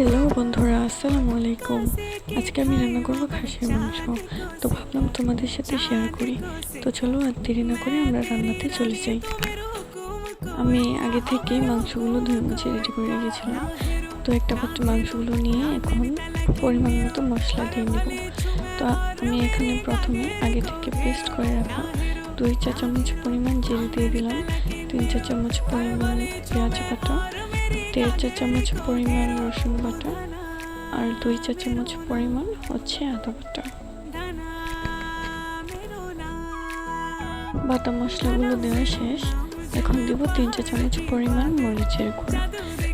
Hello বন্ধুরা, আসসালামু আলাইকুম। আজকে আমি রান্না করব খাসির মাংস। তো ভাবলাম তোমাদের সাথে শেয়ার করি। তো চলো আর দেরি না করে আমরা রান্নাতে চলে যাই। আমি আগে থেকেই মাংসগুলো ধুয়ে মুছে রেডি করে রেখেছিলাম। তো একটা পাত্র মাংসগুলো নিয়ে এখন পরিমাণ মতো মশলা দিয়ে নেব। তো আমি এখানে প্রথমে আগে থেকে পেস্ট করে রাখা দুই চা চামচ পরিমাণ জিরে দিয়ে দিলাম। তিন চা চামচ পরিমাণ পেঁয়াজ বাটা। দেড় চা চামচ পরিমাণ রসুন বাটা আর দুই চা চামচ পরিমাণ হচ্ছে আদা বাটা। বাটা মশলাগুলো দেওয়া শেষ। এখন দেবো তিন চা চামচ পরিমাণ মরিচের গুঁড়া।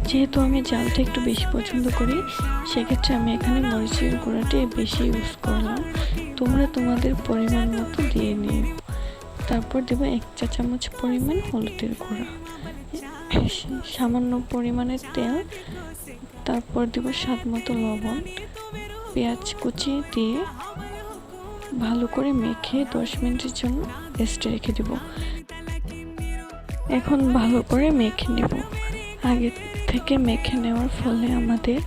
যেহেতু আমি জালটা একটু বেশি পছন্দ করি, সেক্ষেত্রে আমি এখানে মরিচের গুঁড়াটি বেশি ইউজ করলাম। তোমরা তোমাদের পরিমাণ মতো দিয়ে নিও। তারপর দেবো এক চা চামচ পরিমাণ হলুদের গুঁড়া। সামান্য পরিমাণের তেল, তারপর দেবো স্বাদ মতো লবণ, পেঁয়াজ কুচি দিয়ে ভালো করে মেখে দশ মিনিটের জন্য রেস্টে রেখে দেব। এখন ভালো করে মেখে নেব। আগে থেকে মেখে নেওয়ার ফলে আমাদের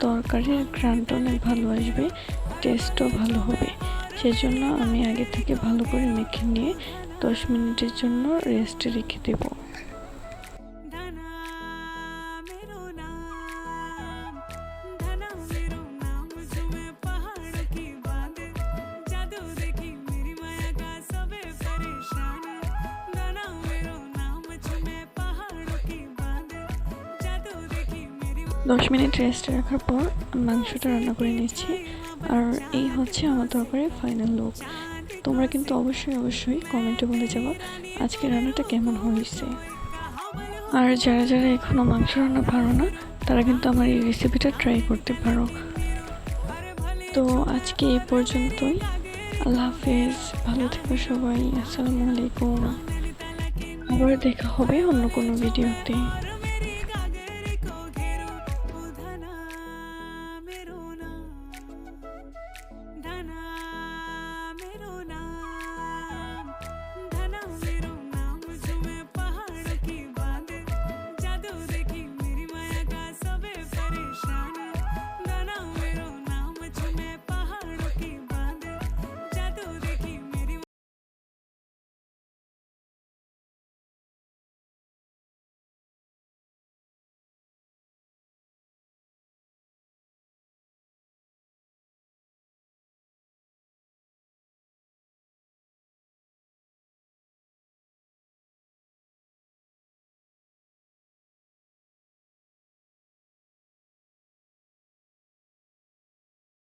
তরকারির গ্রানটা অনেক ভালো আসবে টেস্টও ভালো হবে। সেজন্য আমি আগে থেকে ভালো করে মেখে নিয়ে দশ মিনিটের জন্য রেস্টে রেখে দেবো। দশ মিনিট রেস্টে রাখার পর মাংসটা রান্না করে নিচ্ছি। আর এই হচ্ছে আমার তরকারির ফাইনাল লুক তোমরা কিন্তু অবশ্যই অবশ্যই কমেন্টে বলে যাব আজকে রান্নাটা কেমন হয়েছে। আর যারা যারা এখনও মাংস রান্না পারো না, তারা কিন্তু আমার এই রেসিপিটা ট্রাই করতে পারো। তো আজকে এই পর্যন্তই। আল্লাহ হাফেজ। ভালো থেকো সবাই। আসসালামু আলাইকুম। আবার দেখা হবে অন্য কোনো ভিডিওতে